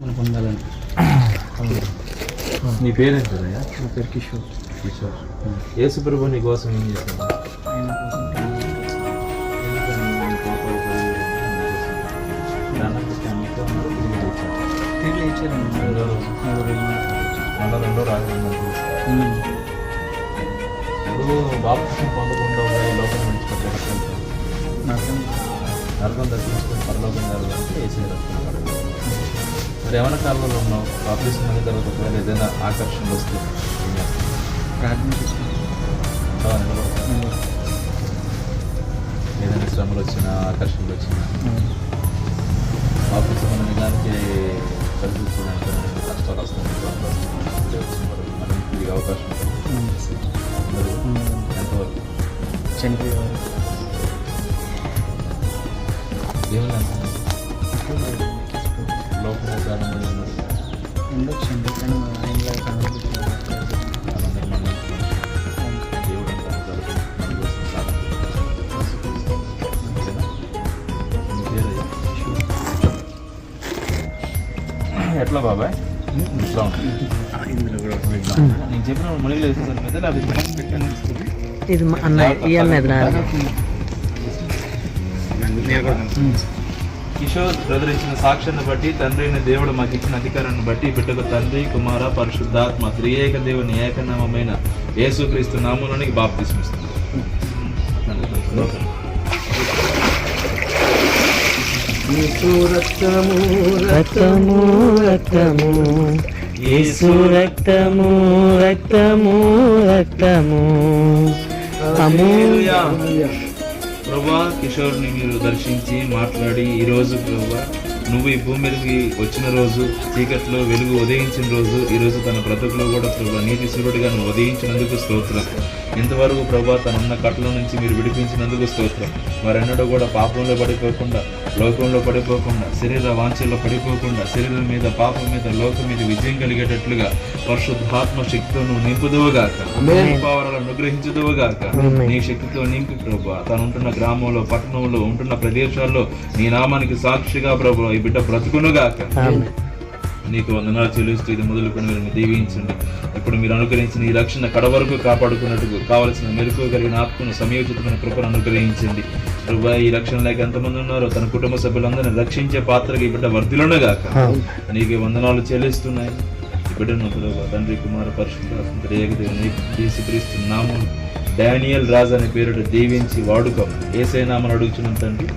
మనం పొందాలని నీ పేరేంటయ్యా నా పేరు కిషోర్. కిషోర్. యేసు ప్రభు నీ కోసం ఏం ఇచ్చారండి రెండో రోజు. బాప్తిసం పొందకుండా లోకం నరకం దర్శించుకొని పరలోకం జరగాలంటే వేసే రక్తం ఏమైనా కాలంలో ఉన్నావు బాప్తిసం అయిన తర్వాత ఒకవేళ ఏదైనా ఆకర్షణ వస్తే? ప్రార్థన? ఏదైనా శ్రమలు వచ్చినా ఆకర్షణలు వచ్చినా దానికి కలిగించడానికి ఏమైనా కష్టాలు వచ్చిన మరి తిరిగి అవకాశం ఉంటుంది. ఎంతవరకు ఉండొచ్చండి కానీ ఆయనలా? నీ? ఎట్లా బాబాయ్ ఇట్లా ఉంటుంది నేను చెప్పిన వేసేసాను లేకపోతే ఇది అన్న ఈ అన్న ఇది నాది. కిషోర్ బ్రదర్ ఇచ్చిన సాక్ష్యాన్ని బట్టి తండ్రి అయిన దేవుడు మాకు ఇచ్చిన అధికారాన్ని బట్టి బిడ్డకు తండ్రి కుమార పరిశుద్ధాత్మ త్రియేక దేవుని ఏకనామమైన యేసుక్రీస్తు నామంలోనికి బాప్తిస్మిస్తుంది రక్తము రక్తము యేసు రక్తము రక్తము రక్తము. అమూల్య ప్రభా కిషోర్ని మీరు దర్శించి మాట్లాడి ఈరోజు ప్రభా నువ్వు ఈ భూమి మీదకి వచ్చిన రోజు చీకట్లో వెలుగు ఉదయించిన రోజు ఈ రోజు తన బ్రతుకులో కూడా ప్రభా నీతి సూర్యుడిగా నువ్వు ఉదయించినందుకు స్తోత్రం. ఇంతవరకు ప్రభా తనున్న కట్టల నుంచి మీరు విడిపించినందుకు స్తోత్రం. వారెన్నడూ కూడా పాపంలో పడిపోకుండా లోకంలో పడిపోకుండా శరీర వాంఛల్లో పడిపోకుండా శరీరం మీద పాపం మీద లోకం మీద విజయం కలిగేటట్లుగా పరిశుద్ధాత్మ శక్తితో నువ్వు నింపుదువుగాక. పవరాలను అనుగ్రహించుదువుగాక. నీ శక్తితో నింపి ప్రభా. తను ఉంటున్న గ్రామంలో పట్టణంలో ఉంటున్న ప్రదేశాల్లో నీ నామానికి సాక్షిగా ప్రభు బిడ్డ బ్రతుకునుగాక. నీకు వందనాలు చెల్లిస్తూ ఇది మొదలుకొని మీరు దీవించండి. ఇప్పుడు మీరు అనుగ్రహించిన ఈ రక్షణ కడ వరకు కాపాడుకున్నట్టుకు కావలసిన మెరుపు కలిగిన ఆత్మను సమయోచితమైన కృపను అనుగ్రహించండి. ప్రభా ఈ రక్షణ లేక ఎంతమంది ఉన్నారో తన కుటుంబ సభ్యులందరినీ రక్షించే పాత్రగా ఈ బిడ్డ వర్ధిలోనగాక నీకు వందనాలు చెల్లిస్తున్నాయి. ఈ బిడ్డను ప్రభా తండ్రి కుమార పరిశుద్ధ ఏకదేవుని తీసుక్రీస్తు నామం డానియల్ రాజ్ అనే పేరుట దీవించి వాడుకోం ఏసై నామని అడుగుచున్నాం తండ్రి.